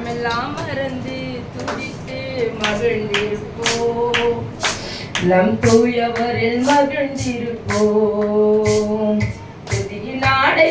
துயரமெல்லாம் மறந்து துடித்து மகிழ்ந்திருப்போம் நம் தூயவரில் மகிழ்ந்திருப்போம். துதியின் ஆடை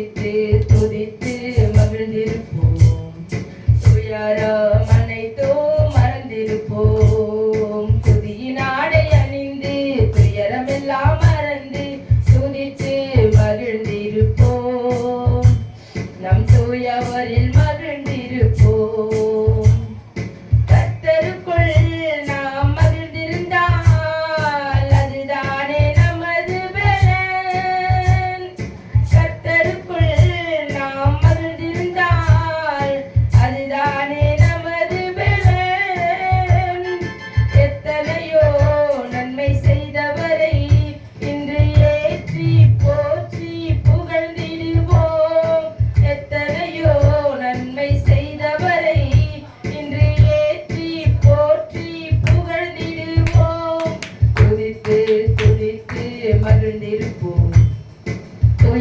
துதித்து துதித்து மகிழ்ந்திருப்போம். துயரம் மனைத்தோ மறந்திருப்போம். துதியின் ஆடை அணிந்து துயரமெல்லாம் மறந்து துதித்து மகிழ்ந்திருப்போம். நம் தூயவரில் மகிழ்ந்திருப்போம்.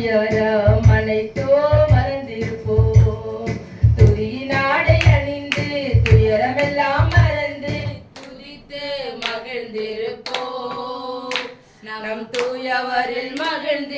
துயரம் அனைத்தோ மறந்திருப்போம் துதியின் ஆடை அணிந்து துயரமெல்லாம் மறந்து துதித்து மகிழ்ந்திருப்போம். நம் தூயவரில் மகிழ்ந்து